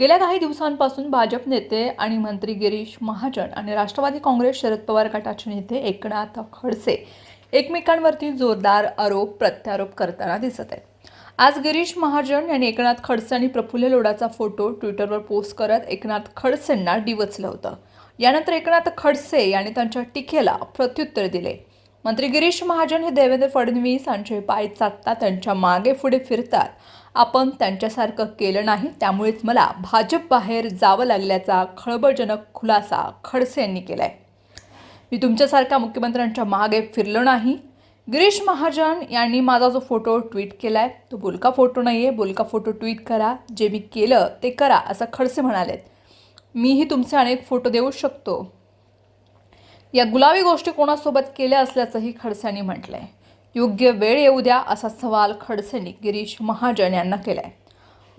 गेल्या काही दिवसांपासून भाजप नेते आणि मंत्री गिरीश महाजन आणि राष्ट्रवादी काँग्रेस शरद पवार गटाचे नेते एकनाथ खडसे एकमेकांवरती जोरदार आरोप प्रत्यारोप करताना दिसत आहेत. आज गिरीश महाजन यांनी एकनाथ खडसे आणि प्रफुल्ल लोढाचा फोटो ट्विटरवर पोस्ट करत एकनाथ खडसेंना डिवचलं होतं. यानंतर एकनाथ खडसे यांनी त्यांच्या टीकेला प्रत्युत्तर दिले. मंत्री गिरीश महाजन हे देवेंद्र फडणवीस यांचे पाय चाटतात त्यांच्या मागे पुढे फिरतात. आपण त्यांच्यासारखं केलं नाही त्यामुळेच मला भाजप बाहेर जावं लागल्याचा खळबळजनक खुलासा खडसे यांनी केला आहे मी तुमच्यासारख्या मुख्यमंत्र्यांच्या मागे फिरलो नाही. गिरीश महाजन यांनी माझा जो फोटो ट्विट केला आहे तो बोलका फोटो नाही आहे बोलका फोटो ट्विट करा. जे मी केलं ते करा असं खडसे म्हणालेत. मीही तुमचे अनेक फोटो देऊ शकतो. या गुलाबी गोष्टी कोणासोबत केल्या असल्याचंही खडसेंनी म्हटलंय. योग्य वेळ येऊ द्या असा सवाल खडसेंनी गिरीश महाजन यांना केलाय.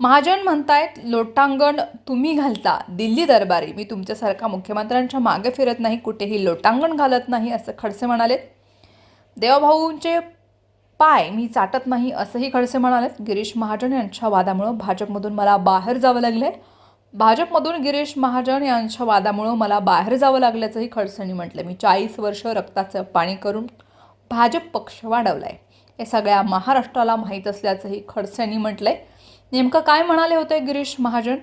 महाजन म्हणतायत लोटांगण तुम्ही घालता दिल्ली दरबारी. मी तुमच्यासारखा मुख्यमंत्र्यांच्या मागे फिरत नाही कुठेही लोटांगण घालत नाही असं खडसे म्हणालेत. देवभाऊंचे पाय मी चाटत नाही असंही खडसे म्हणालेत. गिरीश महाजन यांच्या वादामुळं भाजपमधून मला बाहेर जावं लागलंय. भाजपमधून गिरीश महाजन यांच्या वादामुळं मला बाहेर जावं लागल्याचंही खडसेंनी म्हटलं मी चाळीस वर्ष रक्ताचं पाणी करून भाजप पक्ष वाढवलाय. हे सगळ्या महाराष्ट्राला माहीत असल्याचंही खडसेंनी म्हटलंय. नेमकं काय म्हणाले होते गिरीश महाजन?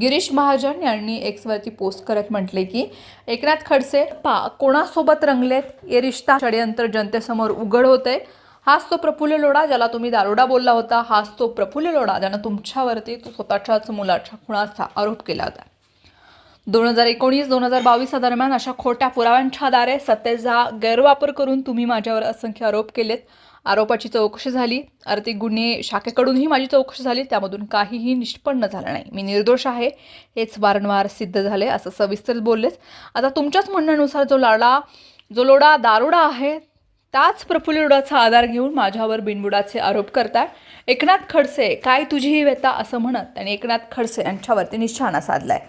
गिरीश महाजन यांनी एक्सवरती पोस्ट करत म्हटले की एकनाथ खडसे पा कोणासोबत रंगलेत? हे रिश्ता षडयंत्र जनतेसमोर उघड होते हाच तो प्रफुल्ल लोढा ज्याला तुम्ही दारोडा बोलला होता हाच तो प्रफुल्ल लोढा ज्यानं तुमच्यावरती तो स्वतःच्याच मुलाच्या खुणाचा आरोप केला होता. दोन हजार एकोणीस दोन हजार बावीस दरम्यान अशा खोट्या पुराव्यांच्या आधारे सत्तेचा गैरवापर करून तुम्ही माझ्यावर असंख्य आरोप केलेत. आरोपाची चौकशी झाली. आर्थिक गुन्हे शाखेकडूनही माझी चौकशी झाली. त्यामधून काहीही निष्पन्न झालं नाही. मी निर्दोष आहे. हेच वारंवार सिद्ध झाले असं सविस्तर बोललेच आता तुमच्याच म्हणण्यानुसार जो लाडा जो लोडा दारोडा आहे त्याच प्रफुल्लयुडाचा आधार घेऊन माझ्यावर बिनबुडाचे आरोप करताय. एकनाथ खडसे काय तुझी ही व्यथा? असं म्हणत त्यांनी एकनाथ खडसे यांच्यावरती निशाणा साधलाय.